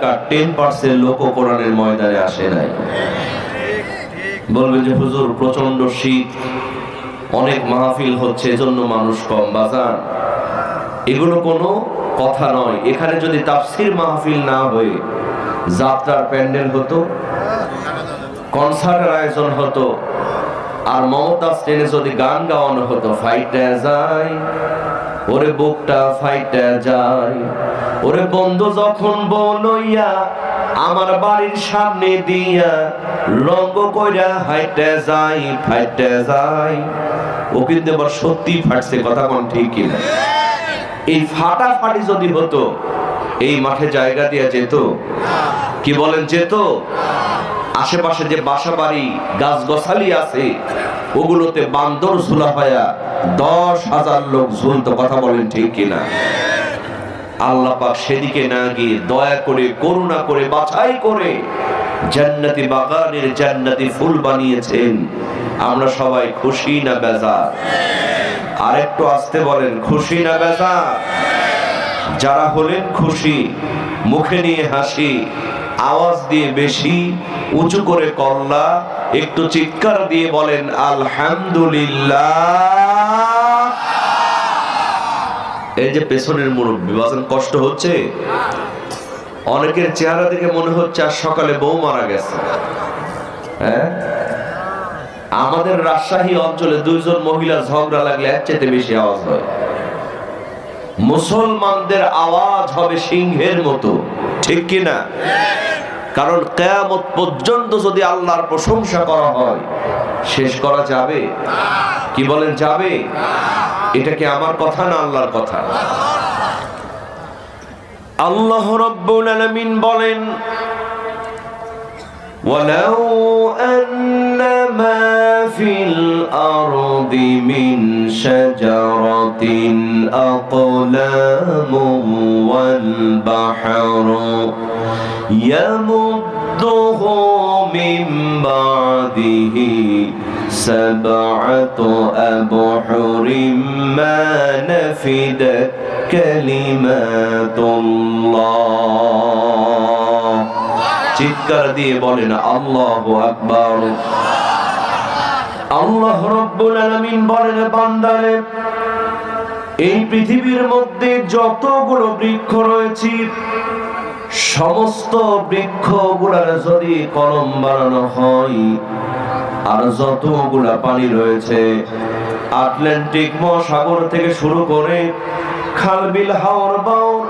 Ten percent লোক কোরআনের ময়দানে আসে নাই। বলবেন যে, হুজুর প্রচণ্ড শীত, অনেক মাহফিল হচ্ছে, এজন্য মানুষ কম। বাজার এগুলো কোনো কথা নয়। এখানে যদি তাফসির মাহফিল না হয়ে যাত্রার প্যান্ডেল হতো, কনসার্টের আয়োজন হতো আর মমতা স্টেনে যদি গান গাওয়ানো হতো, ফাইটে যায়, ওরে বুকটা ফাইটে যায়। ওরে বন্ধু যখন বলইয়া আমার বাড়ির সামনে দিয়া, রঙ্গ কইরা হাইটে যাই ফাইটে যাই ও কিন্তু সত্যি ফাটছে, কথা কোন ঠিক কিনা? এই ফাটা ফাটি যদি হতো, এই মাঠে জায়গা দিয়া যেত, কি বলেন, যেত? আশেপাশে যে বাসা বাড়ি গাছ গছালি আছে, ওগুলোতে বান্দর ঝুলা পায়া দশ হাজার লোক ঝুলতো কথা বলেন ঠিক কিনা? আল্লাহ পাক সেদিকে না গিয়ে দয়া করে, করুণা করে, বাছাই করে জান্নাতি বাগানের জান্নাতি ফুল বানিয়েছেন। আমরা সবাই খুশি না বেজার? আর একটু আসতে বলেন, খুশি না বেজার? যারা হলেন খুশি, মুখে নিয়ে হাসি আওয়াজ দিয়ে বেশি উঁচু করে কল্লা, একটু চিৎকার দিয়ে বলেন, আলহামদুলিল্লাহ। এই যে পেছনের মুরব্বী, বাজান, কষ্ট হচ্ছে? অনেকের চেহারা দেখে মনে হচ্ছে আর সকালে বউ মারা গেছে। হ্যাঁ? আমাদের রাজশাহী অঞ্চলে দুইজন মহিলা ঝগড়া লাগলে এক চাইতে বেশি আওয়াজ হয়। মুসলমানদের আওয়াজ হবে সিংহের মতো। ঠিক কি না কারণ কেয়ামত পর্যন্ত যদি আল্লাহর প্রশংসা করা হয় শেষ করা যাবে কি বলেন যাবে এটা কি আমার কথা না আল্লাহর কথা আল্লাহ রব্বুল আলামিন বলেন ولو أن ما في الأرض من شجرة أقلام والبحر يمده من بعده سبعة أبحر ما نفدت كلمات الله চিৎকার দিয়ে বলেন আল্লাহ আকবার আল্লাহ রব্বুল আলামিন বলেন বান্দারে এই পৃথিবীর মধ্যে যতগুলো বৃক্ষ রয়েছে সমস্ত বৃক্ষ বৃক্ষগুলার যদি কলম বানানো হয়, আর যতগুলা পানি রয়েছে, আটলান্টিক মহাসাগর থেকে শুরু করে খালবিল হাওর বাউর